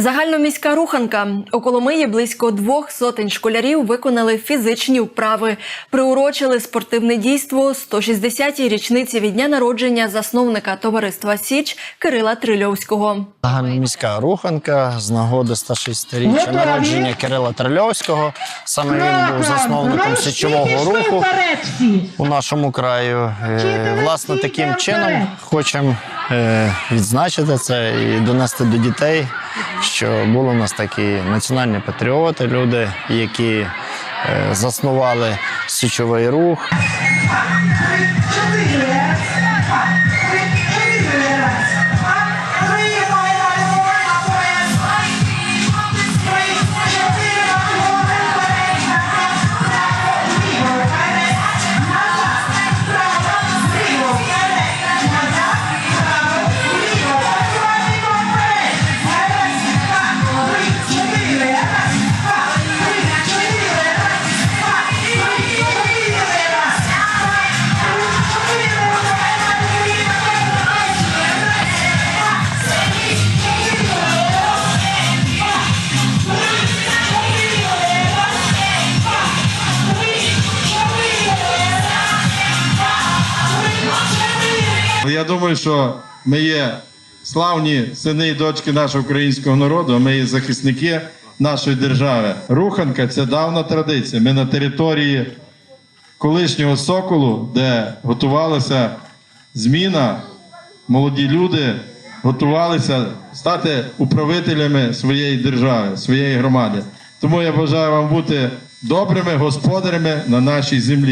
Загальноміська руханка у Коломиї близько двох сотень школярів виконали фізичні вправи, приурочили спортивне дійство 160-й річниці від дня народження засновника товариства Січ Кирила Трильовського. Загальноміська руханка з нагоди 106-річчя народження Кирила Трильовського. Саме він був засновником січового руху у нашому краю. Е, Власне, таким чином хочемо е, відзначити це і донести до дітей, що були у нас такі національні патріоти, люди, які е, заснували січовий рух. Я думаю, що ми є славні сини і дочки нашого українського народу, ми є захисники нашої держави. Руханка це давна традиція. Ми на території колишнього соколу, де готувалася зміна, молоді люди готувалися стати управителями своєї держави, своєї громади. Тому я бажаю вам бути добрими господарями на нашій землі.